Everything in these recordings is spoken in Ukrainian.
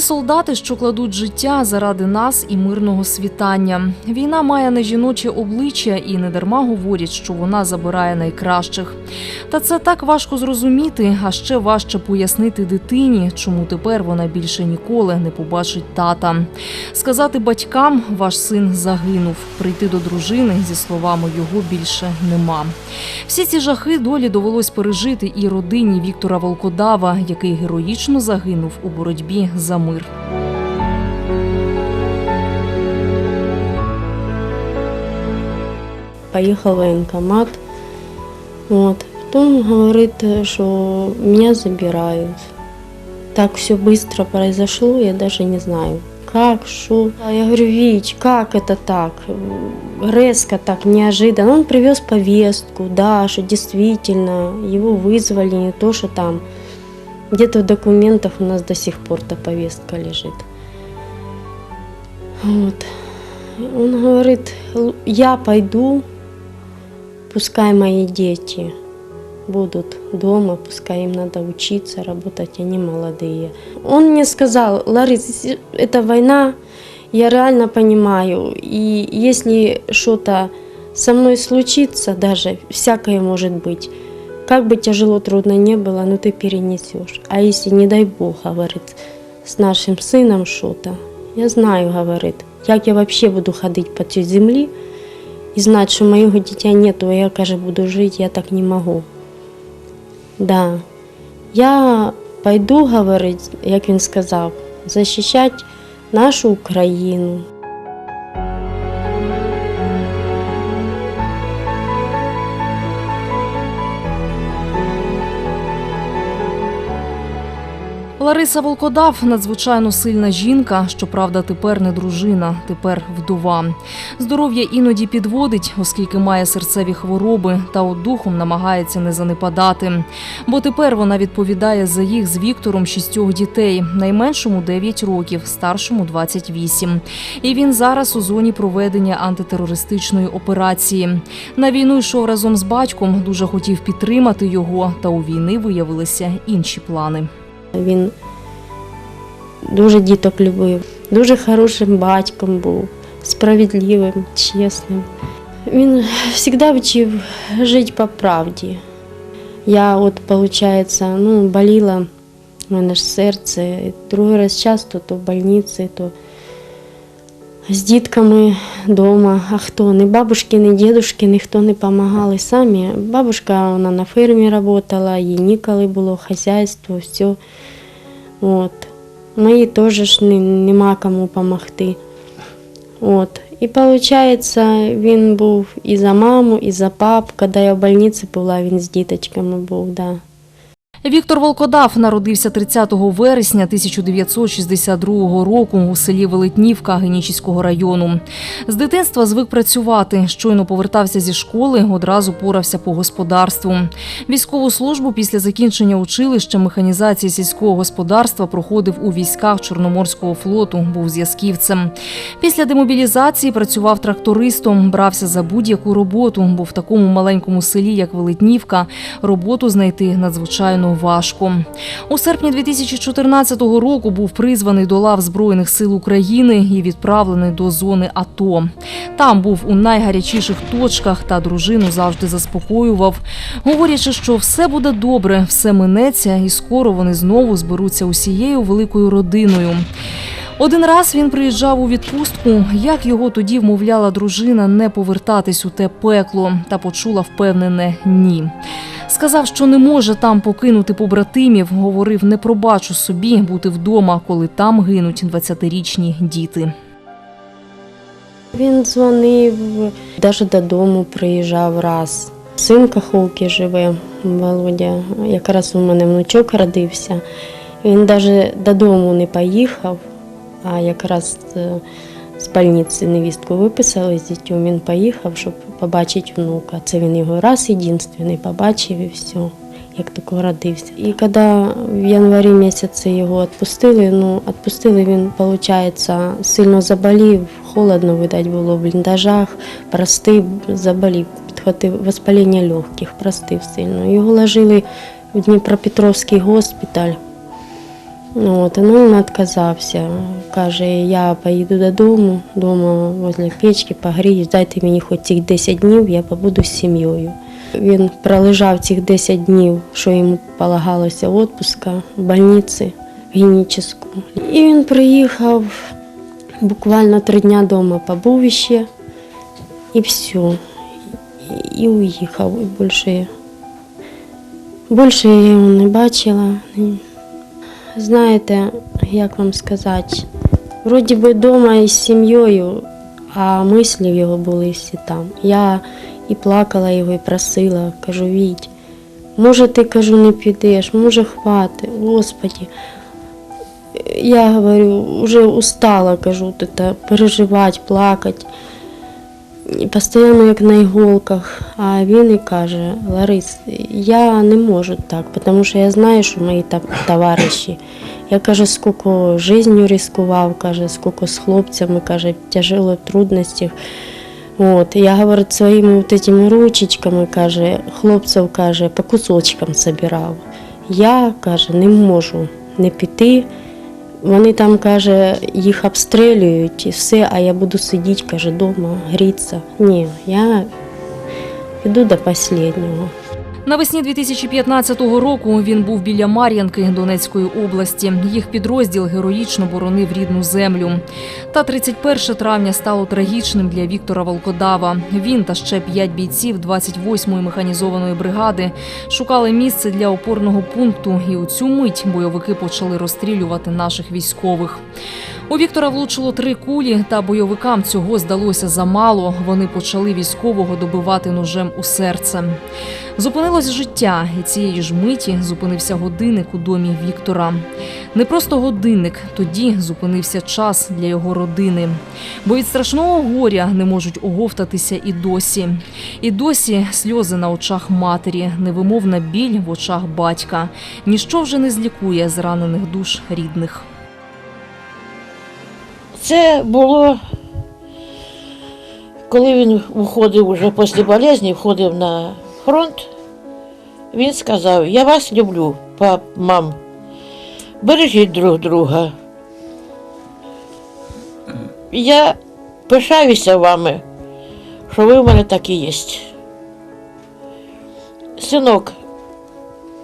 Солдати, що кладуть життя заради нас і мирного світання. Війна має не жіноче обличчя і не дарма говорять, що вона забирає найкращих. Та це так важко зрозуміти, а ще важче пояснити дитині, чому тепер вона більше ніколи не побачить тата. Сказати батькам, ваш син загинув. Прийти до дружини зі словами його більше нема. Всі ці жахи долі довелось пережити і родині Віктора Волкодава, який героїчно загинув у боротьбі за мир. Поехал в военкомат. Вот. Потом говорит, что меня забирают. Так все быстро произошло, я даже не знаю. Как, что? Я говорю, Вич, как это так? Резко так, неожиданно. Он привез повестку, да, что действительно его вызвали, не то, что там. Где-то в документах у нас до сих пор та повестка лежит. Вот. Он говорит, «Л- я пойду, пускай мои дети будут дома, пускай им надо учиться, работать, они молодые. Он мне сказал, Ларис, это война, я реально понимаю, и если что-то со мной случится, даже всякое может быть, как бы тяжело, трудно не было, но ты перенесешь. А если, не дай Бог, говорит, с нашим сыном что-то, я знаю, говорит, як я вообще буду ходить по цій землі і знати, що моєго дитя нету, а я, каже, буду жити, я так не можу. Да. Я пойду, говорить, як він сказав, захищати нашу Україну. Лариса Волкодав надзвичайно сильна жінка, щоправда, тепер не дружина, тепер вдова. Здоров'я іноді підводить, оскільки має серцеві хвороби, та от духом намагається не занепадати. Бо тепер вона відповідає за їх з Віктором шістьох дітей, найменшому 9 років, старшому 28. І він зараз у зоні проведення антитерористичної операції. На війну йшов разом з батьком, дуже хотів підтримати його, та у війни виявилися інші плани. Він дуже діток любив, дуже хорошим батьком був, справедливим, чесним. Він завжди вчив жити по правді. Я от, виходить, ну, боліла, в мене ж серце, другий раз часто то в больниці, то з дітками вдома. А хто? Ні бабушки, ні дідушки, ніхто не допомагали самі. Бабушка вона на фермі працювала, їй ніколи було хазяйство, все. От. Мої теж ж не, нема кому допомогти. От. І виходить, він був і за маму, і за пап. Коли я в больниці була, він з діточками був. Да. Віктор Волкодав народився 30 вересня 1962 року у селі Велетнівка Генічіського району. З дитинства звик працювати. Щойно повертався зі школи, одразу порався по господарству. Військову службу після закінчення училища механізації сільського господарства проходив у військах Чорноморського флоту, був зв'язківцем. Після демобілізації працював трактористом, брався за будь-яку роботу, бо в такому маленькому селі, як Велетнівка, роботу знайти надзвичайно важко. У серпні 2014 року був призваний до лав Збройних сил України і відправлений до зони АТО. Там був у найгарячіших точках та дружину завжди заспокоював, говорячи, що все буде добре, все минеться, і скоро вони знову зберуться усією великою родиною. Один раз він приїжджав у відпустку. Як його тоді вмовляла дружина не повертатись у те пекло, та почула впевнене ні. Сказав, що не може там покинути побратимів. Говорив, не пробачу собі бути вдома, коли там гинуть 20-річні діти. Він дзвонив, навіть додому приїжджав раз. Син Каховки живе, Володя. Якраз у мене внучок родився. Він навіть додому не поїхав, а якраз е, з больниці невістку виписали з дітьми. Він поїхав, щоб побачити внука. Це він його раз єдинственний побачив і все, як тільки родився. І коли в январі місяці його відпустили, ну відпустили він, виходить, сильно заболів, холодно, видать, було в бліндажах, простив, заболів, підхватив воспалення легких, простив сильно. Його ложили в Дніпропетровський госпіталь. От, ну він відказався. Каже, я поїду додому, вдома возле печки, погріюсь, дайте мені хоч цих 10 днів, я побуду з сім'єю. Він пролежав цих 10 днів, що йому полагалося відпуска в больниці генічну. І він приїхав, буквально три дні вдома побув ще, і все. І уїхав. І більше, більше я його не бачила. Знаєте, як вам сказати, вроді би вдома із сім'єю, а мислі в його були всі там. Я і плакала його, і просила, кажу, Віть, може ти кажу, не підеш, може хвати, Господі. Я говорю, вже устала, кажу, та переживати, плакати. Постійно як на іголках. А він і каже, Ларис, я не можу так, тому що я знаю, що мої товариші. Я каже, скільки життю ризикував, каже, скільки з хлопцями, каже, тяжело в трудностях. От, я говорю, своїми вот этими ручечками, каже, хлопців каже, по кусочкам собирав. Я каже, не можу не піти. Вони там, каже, їх обстрілюють і все, а я буду сидіти, каже, вдома, грітися. Ні, я піду до останнього. Навесні 2015 року він був біля Мар'янки Донецької області. Їх підрозділ героїчно боронив рідну землю. Та 31 травня стало трагічним для Віктора Волкодава. Він та ще п'ять бійців 28-ї механізованої бригади шукали місце для опорного пункту, і у цю мить бойовики почали розстрілювати наших військових. У Віктора влучило три кулі, та бойовикам цього здалося замало. Вони почали військового добивати ножем у серце. Зупинилось життя, і цієї ж миті зупинився годинник у домі Віктора. Не просто годинник, тоді зупинився час для його родини. Бо від страшного горя не можуть оговтатися і досі. І досі сльози на очах матері, невимовна біль в очах батька. Ніщо вже не злікує зранених душ рідних. Це було, коли він виходив уже після болезні, входив на фронт, він сказав, я вас люблю, пап, мам, бережіть друг друга. Я пишаюся вами, що ви в мене такі є. Синок,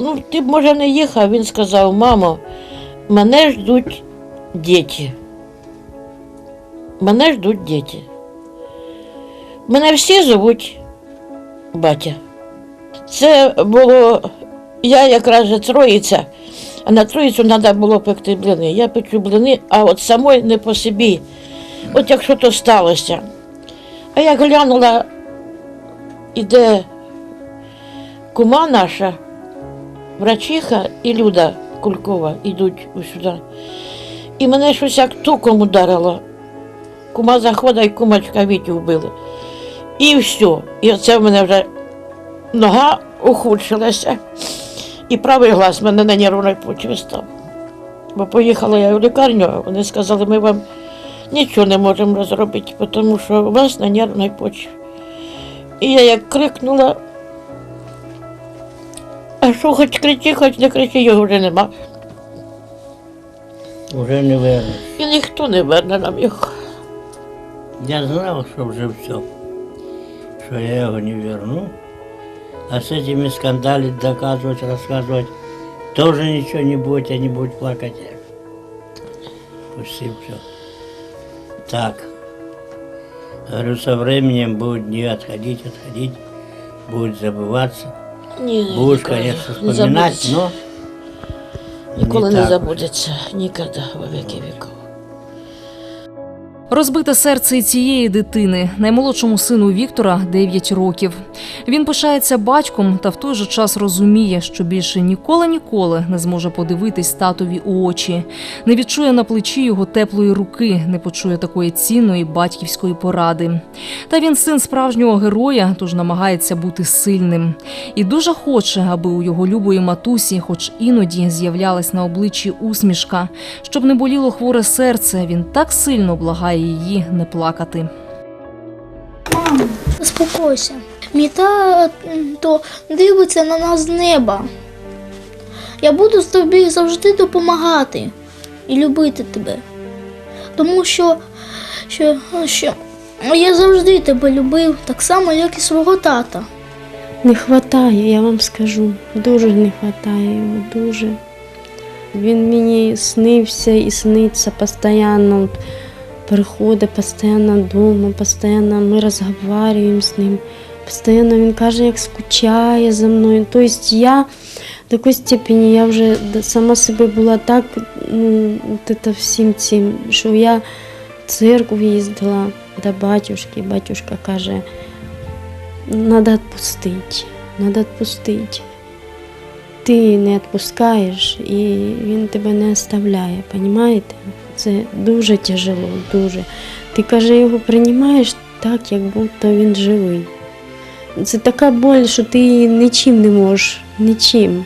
ну ти б може не їхав, він сказав, мамо, мене ждуть діти. Мене ждуть діти. Мене всі звуть батя. Це було, я якраз же троїця, а на троїцю треба було пекти блини. Я печу блини, а от самої не по собі. От якщо то сталося. А я глянула, іде кума наша, врачиха і Люда Кулькова йдуть сюди. І мене щось як током ударило. Кума заходить, і кумочка Вітю вбили. І все. І оце в мене вже нога ухудшилася. І правий глаз в мене на нервній почві став. Бо поїхала я в лікарню, вони сказали, ми вам нічого не можемо зробити, тому що у вас на нервній почві. І я як крикнула, а що хоч кричи, хоч не кричи, його вже нема. Уже не вернеш. І ніхто не верне нам його. Я знал, что уже все, что я его не верну. А с этими скандалить, доказывать, рассказывать, тоже ничего не будет, я не буду плакать. Пусти все. Так. Говорю, со временем будет не отходить, отходить, будет забываться. Ні, Будешь, ніколи конечно, не вспоминать, забудеться. но Ніколи не так уже. забудеться, ніколи во віки віков. Розбите серце і цієї дитини, наймолодшому сину Віктора 9 років. Він пишається батьком та в той же час розуміє, що більше ніколи ніколи не зможе подивитись татові у очі, не відчує на плечі його теплої руки, не почує такої цінної батьківської поради. Та він син справжнього героя, тож намагається бути сильним. І дуже хоче, аби у його любої матусі, хоч іноді з'являлась на обличчі усмішка, щоб не боліло хворе серце. Він так сильно благає її не плакати. Мамо, заспокойся. Мій тато дивиться на нас з неба. Я буду тобі завжди допомагати і любити тебе. Тому що, що, що я завжди тебе любив, так само, як і свого тата. Не хватає, я вам скажу. Дуже не хватає його, дуже. Він мені снився і сниться постійно. Приходить постійно вдома, постійно ми розговорюємо з ним. Постійно він каже, як скучає за мною. Тобто я в такій степені я вже сама себе була так, ну, от це всім цим, що я в церкву їздила до батюшки. Батюшка каже, Надо відпустити, надо відпустити. Ти не відпускаєш і він тебе не оставляє, розумієте? Це дуже тяжело, дуже. Ти каже, його приймаєш так, як будто він живий. Це така боль, що ти нічим не можеш, нічим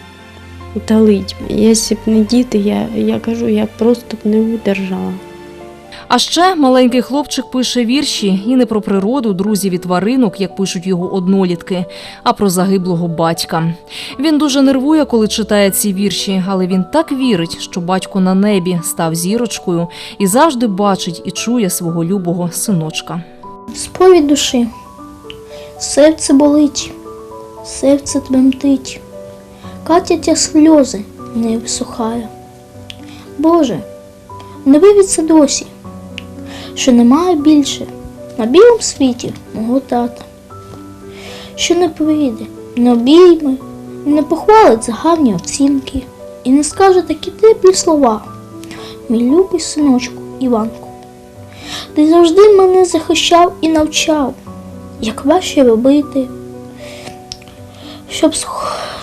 утолити. Якщо б не діти, я, я кажу, я просто б не видержала. А ще маленький хлопчик пише вірші і не про природу, друзів і тваринок, як пишуть його однолітки, а про загиблого батька. Він дуже нервує, коли читає ці вірші, але він так вірить, що батько на небі став зірочкою і завжди бачить і чує свого любого синочка. Сповідь душі. Серце болить, серце тремтить, катяться сльози не висухає. Боже, не вивіться досі, що немає більше на білому світі мого тата, що не прийде, не обійме, не похвалить за гарні оцінки і не скаже такі теплі слова. Мій любий синочку Іванку. Ти завжди мене захищав і навчав, як краще робити, щоб,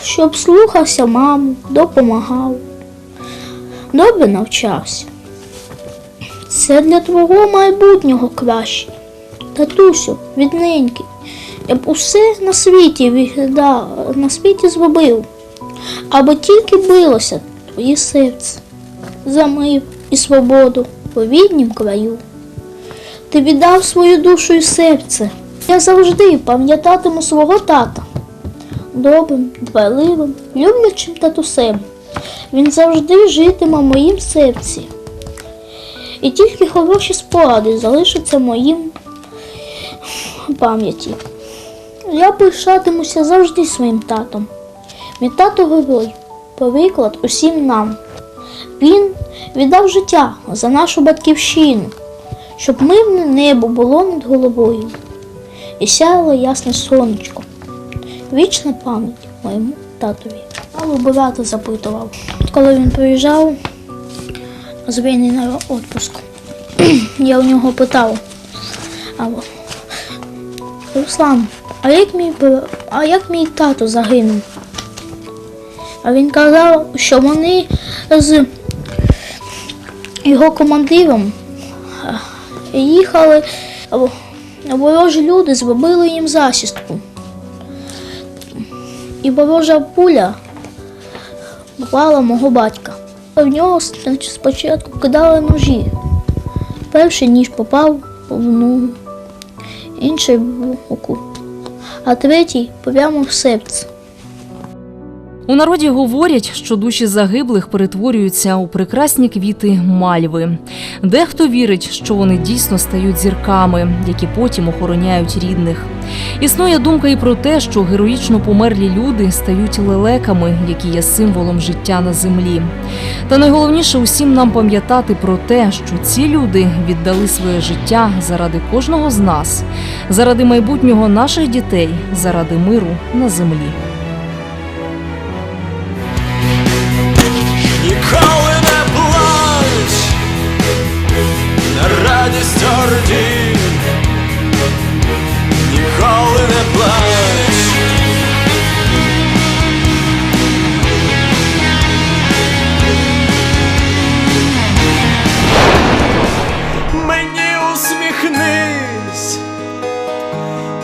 щоб слухався маму, допомагав, добре навчався. Це для твого майбутнього краще. Татусю, відненький, я б усе на світі віддав, на світі зробив, аби тільки билося твоє серце за мир і свободу по ріднім краю. Ти віддав свою душу і серце. Я завжди пам'ятатиму свого тата. Добрим, дбайливим, люблячим татусем. Він завжди житиме в моїм серці. І тільки хороші спогади залишаться моїм пам'яті. Я пишатимуся завжди своїм татом. Мій тато герой, приклад усім нам. Він віддав життя за нашу батьківщину щоб мирне небо було над головою і сяяло ясне сонечко. Вічна пам'ять моєму татові. Мало багато запитував. Коли він приїжджав з війни на відпуск, я у нього питав, Руслан, а як мій, а як мій тато загинув? А він казав, що вони з його командиром їхали, ворожі люди зробили їм засідку. І ворожа пуля попала мого батька. В нього спочатку кидали ножі. Перший ніж попав в ногу, інший в руку, а третій прямо в серце. У народі говорять, що душі загиблих перетворюються у прекрасні квіти мальви. Дехто вірить, що вони дійсно стають зірками, які потім охороняють рідних. Існує думка і про те, що героїчно померлі люди стають лелеками, які є символом життя на землі. Та найголовніше усім нам пам'ятати про те, що ці люди віддали своє життя заради кожного з нас, заради майбутнього наших дітей, заради миру на землі.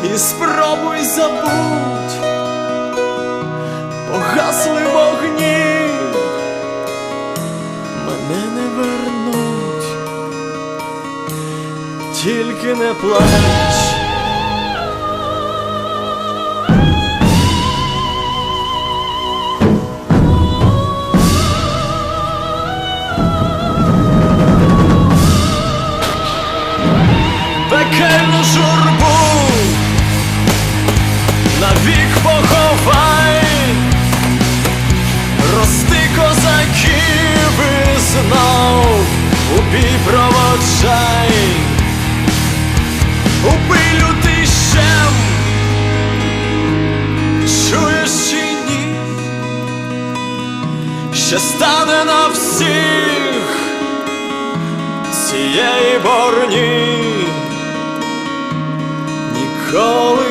І спробуй забудь, погасли вогні мене не вернуть, тільки не плач. Проводжай, убий лютий щем, чуєш чи ні? Ще стане на всіх цієї борні? Ніколи